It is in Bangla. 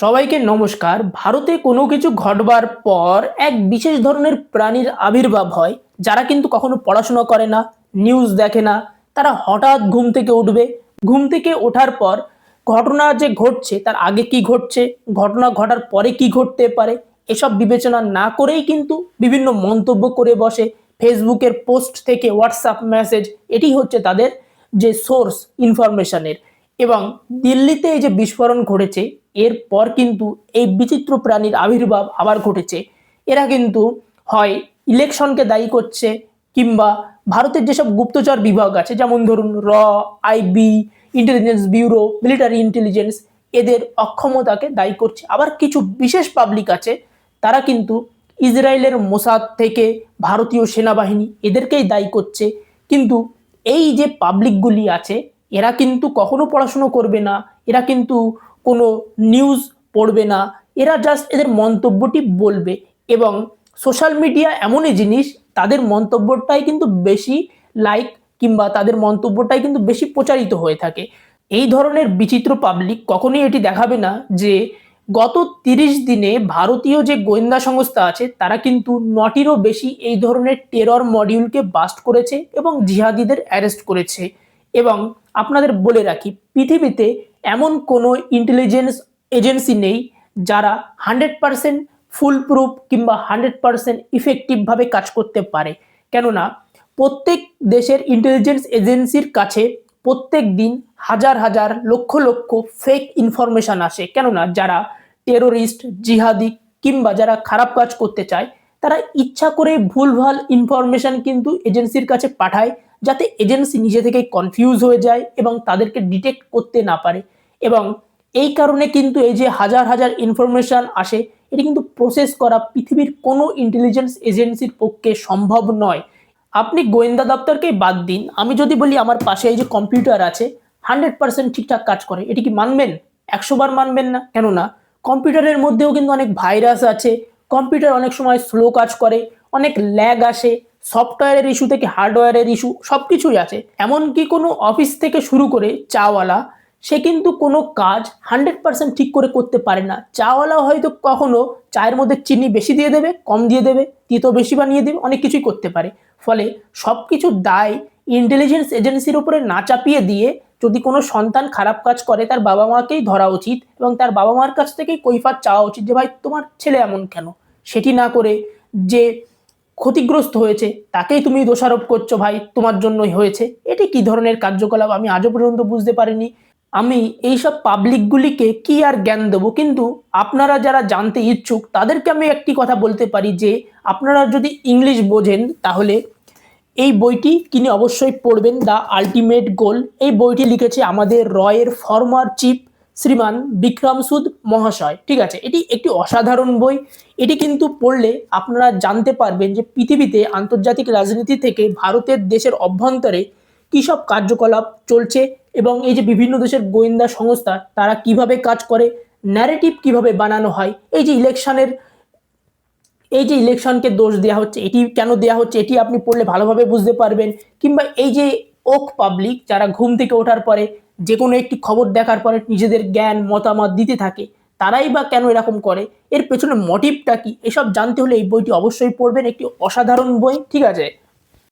সবাইকে নমস্কার। ভারতে কোনো কিছু ঘটবার পর এক বিশেষ ধরনের প্রাণীর আবির্ভাব হয়, যারা কিন্তু কখনো পড়াশোনা করে না নিউজ দেখে না। তারা হঠাৎ ঘুম থেকে উঠবে। ঘুম থেকে ওঠার পর ঘটনা যে ঘটছে, তার আগে কি ঘটছে, ঘটনা ঘটার পরে কি ঘটতে পারে, এসব বিবেচনা না করেই কিন্তু বিভিন্ন মন্তব্য করে বসে। ফেসবুকের পোস্ট থেকে হোয়াটসঅ্যাপ মেসেজ এটি হচ্ছে তাদের যে সোর্স ইনফরমেশনের এবং দিল্লিতে এই যে বিস্ফোরণ ঘটেছে, এরপর কিন্তু এই বিচিত্র প্রাণীর আবির্ভাব আবার ঘটেছে। এরা কিন্তু হয় ইলেকশনকে দায়ী করছে কিংবা ভারতের যেসব গুপ্তচর বিভাগ আছে, যেমন ধরুন র IB intelligence bureau military intelligence এদের অক্ষমতাকে দায়ী করছে। আবার কিছু বিশেষ পাবলিক আছে, তারা কিন্তু ইসরায়েলের মোসাদ থেকে ভারতীয় সেনাবাহিনী এদেরকেই দায়ী করছে। কিন্তু এই যে পাবলিকগুলি আছে এরা কিন্তু কখনো পড়াশুনো করবে না, এরা কিন্তু কোনো নিউজ পড়বে না, এরা জাস্ট এদের মন্তব্যটি বলবে এবং সোশ্যাল মিডিয়া এমনই জিনিস, তাদের মন্তব্যটাই কিন্তু বেশি লাইক কিংবা তাদের মন্তব্যটাই কিন্তু বেশি প্রচারিত হয়ে থাকে। এই ধরনের বিচিত্র পাবলিক কখনোই এটি দেখাবে না যে গত তিরিশ দিনে ভারতীয় যে গোয়েন্দা সংস্থা আছে, তারা কিন্তু নটিরও বেশি এই ধরনের টেরর মডিউলকে বাস্ট করেছে এবং জিহাদিদের অ্যারেস্ট করেছে। এবং আপনাদের বলে রাখি, পৃথিবীতে এমন কোনো ইন্টেলিজেন্স এজেন্সি নেই যারা হান্ড্রেড পারসেন্ট ফুল প্রুফ কিংবা হান্ড্রেড পারসেন্ট ইফেক্টিভভাবে কাজ করতে পারে। কেননা, প্রত্যেক দেশের ইন্টেলিজেন্স এজেন্সির কাছে প্রত্যেক দিন হাজার হাজার লক্ষ লক্ষ ফেক ইনফরমেশন আসে। কেননা, যারা টেরোরিস্ট জিহাদি কিংবা যারা খারাপ কাজ করতে চায়, তারা ইচ্ছা করে ভুলভাল ইনফরমেশন কিন্তু এজেন্সির কাছে পাঠায়। যাতে এজেন্সি নিজে থেকেই কনফিউজ হয়ে যায় এবং তাদেরকে ডিটেক্ট করতে না পারে। এবং এই কারণে কিন্তু এই যে হাজার হাজার ইনফরমেশন আসে, এটি কিন্তু প্রসেস করা পৃথিবীর কোনো ইন্টেলিজেন্স এজেন্সির পক্ষে সম্ভব নয়। আপনি গোয়েন্দা দপ্তরকেই বাদ দিন। আমি যদি বলি আমার পাশে এই যে কম্পিউটার আছে হান্ড্রেড পার্সেন্ট ঠিকঠাক কাজ করে। এটি কি মানবেন? একশোবার মানবেন না? কেননা কম্পিউটারের মধ্যেও কিন্তু অনেক ভাইরাস আছে। কম্পিউটার অনেক সময় স্লো কাজ করে, অনেক ল্যাগ আসে। সফটওয়্যারের ইস্যু থেকে হার্ডওয়্যারের ইস্যু সব কিছুই আছে। এমনকি কোনো অফিস থেকে শুরু করে চাওয়ালা, সে কিন্তু কোনো কাজ হান্ড্রেড পার্সেন্ট ঠিক করে করতে পারে না। চাওয়ালা হয়তো কখনো চায়ের মধ্যে চিনি বেশি দিয়ে দেবে, কম দিয়ে দেবে, তিতো বেশি বানিয়ে দেবে, অনেক কিছুই করতে পারে। ফলে সব কিছু দায় ইন্টেলিজেন্স এজেন্সির উপরে না চাপিয়ে দিয়ে যদি কোনো সন্তান খারাপ কাজ করে, তার বাবা মাকেই ধরা উচিত এবং তার বাবা মার কাছ থেকেই কৈফাত চাওয়া উচিত যে, ভাই, তোমার ছেলে এমন কেন? সেটি না করে যে ক্ষতিগ্রস্ত হয়েছে, তাকেই তুমি দোষারোপ করছ ভাই, তোমার জন্যই হয়েছে। এটি কি ধরনের কার্যকলাপ আমি আজও পর্যন্ত বুঝতে পারিনি। আমি এইসব পাবলিকগুলিকে কি আর জ্ঞান দেবো? কিন্তু আপনারা যারা জানতে ইচ্ছুক, তাদেরকে আমি একটি কথা বলতে পারি যে, আপনারা যদি ইংলিশ বোঝেন, তাহলে এই বইটি কিনে অবশ্যই পড়বেন। দ্য আলটিমেট গোল, এই বইটি লিখেছে আমাদের রয়ের ফর্মার চিফ শ্রীমান বিক্রম সুদ মহাশয়। ঠিক আছে, এটি একটি অসাধারণ বই। এটি কিন্তু পড়লে আপনারা জানতে পারবেন যে পৃথিবীতে আন্তর্জাতিক রাজনীতি থেকে ভারতের দেশের অভ্যন্তরে কী সব কার্যকলাপ চলছে এবং এই যে বিভিন্ন দেশের গোয়েন্দা সংস্থা, তারা কীভাবে কাজ করে ন্যারেটিভ কীভাবে বানানো হয়, এই যে ইলেকশনের এই যে ইলেকশনকে দোষ দেওয়া হচ্ছে, এটি কেন দেওয়া হচ্ছে, এটি আপনি পড়লে ভালোভাবে বুঝতে পারবেন। কিংবা এই যে ওক পাবলিক যারা ঘুম থেকে ওঠার পরে যে কোনো একটি খবর দেখার পরে নিজেদের জ্ঞান, মতামত দিতে থাকে, তারাই বা কেন এরকম করে? এর পেছনে মোটিভটা কি? এসব জানতে হলে এই বইটি অবশ্যই পড়বেন, একটি অসাধারণ বই, ঠিক আছে?